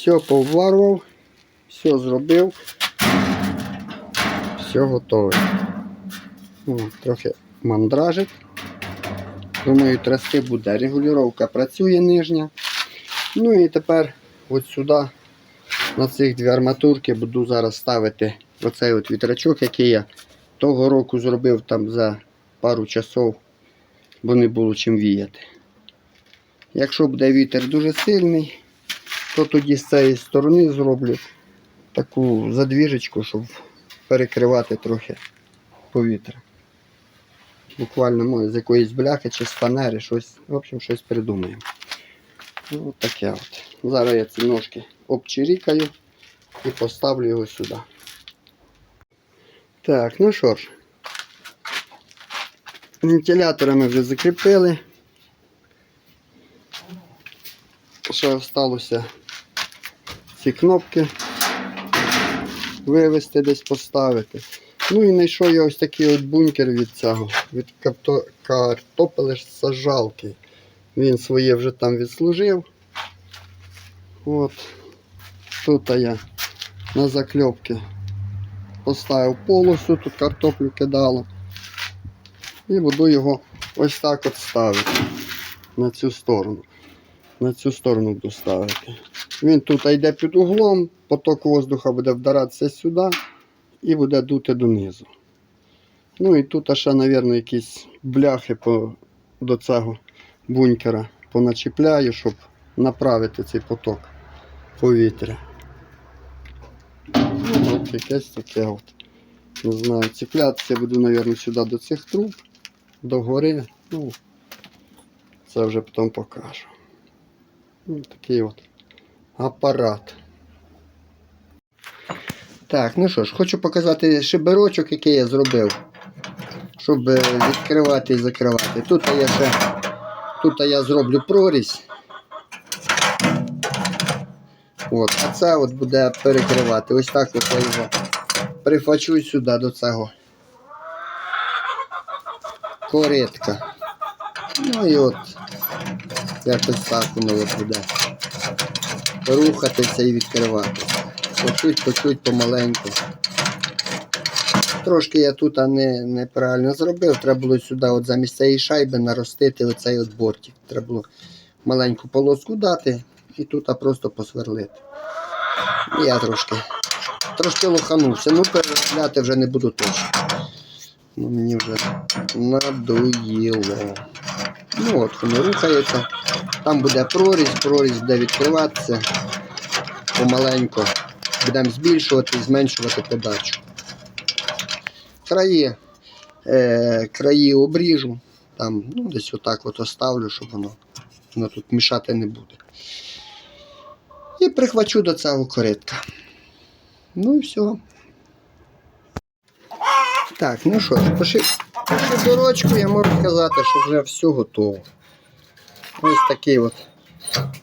Все поварував, все зробив. Все готове. О, трохи мандражить. Думаю, трясти буде. Регулювання працює нижня. Ну і тепер от сюди на цих дві арматурки буду зараз ставити оцей от вітрачок, який я того року зробив там за пару часов, бо не було чим віяти. Якщо буде вітер дуже сильний, то тоді з цієї сторони зроблю таку задвіжечку, щоб перекривати трохи повітря. Буквально може, з якоїсь бляхи чи з фанери, щось, в общем, щось придумаємо. Ну, таке от. Зараз я ці ножки обчирікаю і поставлю його сюди. Так, ну що ж. Вентилятора ми вже закріпили. Ще залишилося ці кнопки вивести десь поставити. Ну і знайшов я ось такий от бункер від цього, від карто- картопели сажалки. Він своє вже там відслужив. От. Тут я на закльопки поставив полосу, тут картоплю кидало. І буду його ось так от ставити на цю сторону. На цю сторону буду ставити. Він тут йде під углом, поток воздуха буде вдаратися сюди і буде дути донизу. Ну і тут ще, мабуть, якісь бляхи по, до цього бункера поначіпляю, щоб направити цей поток повітря. Ну, от якесь таке от. Не знаю, цеплятися буду, мабуть, сюди до цих труб, до гори. Ну, це вже потім покажу. Ну, такий от апарат. Так, ну що ж, хочу показати шиберочок, який я зробив, щоб е, відкривати і закривати. Тут я ще тут я зроблю прорізь. От, а це от буде перекривати. Ось так от я його прифачу сюди до цього коритка. Ну і от якось так воно буде рухатися і відкриватися. По чуть, по чуть, помаленьку. Трошки я тут не, неправильно зробив. Треба було сюди от замість цієї шайби наростити оцей от бортик. Треба було маленьку полоску дати і тут просто посверлити. Я трошки трошки лоханувся. Ну, переробляти вже не буду точно. Ну, мені вже надоїло. Ну от воно рухається. Там буде прорізь, прорізь буде відкриватися. Помаленько будемо збільшувати і зменшувати подачу. Краї, е, краї обріжу, там ну, десь отак от оставлю, щоб воно, воно тут мішати не буде. І прихвачу до цього коритка. Ну і все. Так, ну що ж, поши, поши дорочку, я можу сказати, що вже все готово. Ось такий от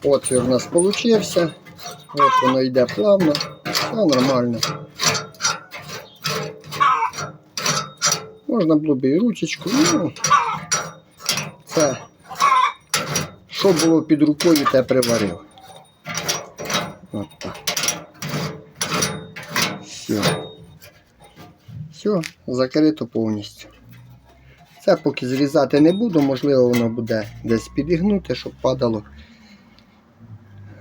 отвір у нас получився. От воно йде плавно, все нормально. Можна було б і ручечку, ну це що було під рукою, те приварив. От так. Все. Все, закрито повністю. Це поки зрізати не буду, можливо, воно буде десь підігнути, щоб падало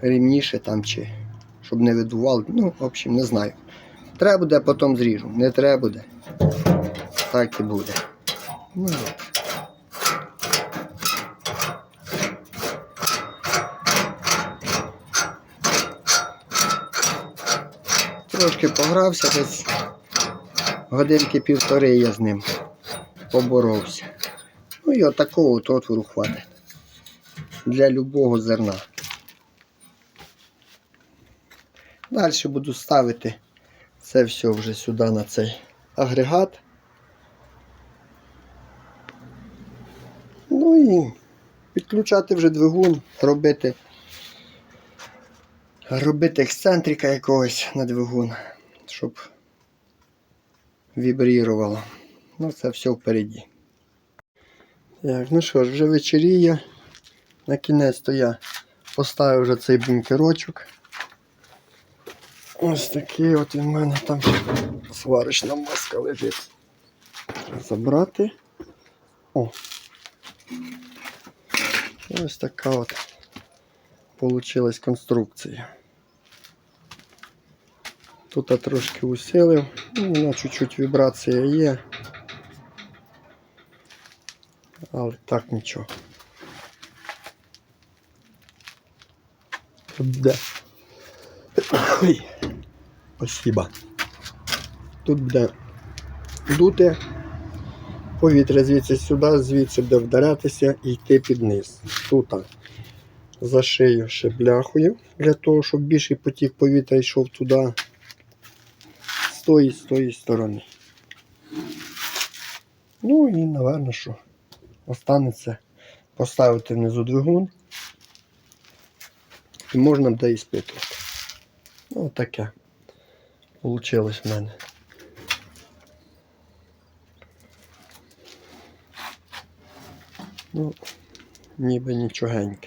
рівніше там чи щоб не видувало. Ну, в общем, не знаю. Треба буде, потім зріжу. Не треба буде. Так і буде. Ну. Трошки погрався десь годинки півтори я з ним поборовся. Ну і отакого от отвору хватить. Для любого зерна. Далі буду ставити це все вже сюди на цей агрегат. Ну і підключати вже двигун, робити, робити ексцентрика якогось на двигун, щоб вібрірувало. Ну, це все впереді. Так, ну що ж, вже вечеріє. На кінець то я поставив вже цей бункерочок. Ось такий от в мене там сварочна маска лежить. Забрати. О. Ось така от получилась конструкція. Тут я трошки усилив, ну, чуть-чуть вібрація є. Але так нічого. Тут буде. Ой. Спасибо. Тут буде дути повітря звідси сюди, звідси буде вдарятися і йти під низ. Тут зашию ще бляхою для того, щоб більший потік повітря йшов туди з тої, з тої сторони. Ну і, напевно, що останеться поставити внизу двигун. І можна буде і спитувати. Ну, таке. вийшло в мене. Ну, ніби нічогеньке.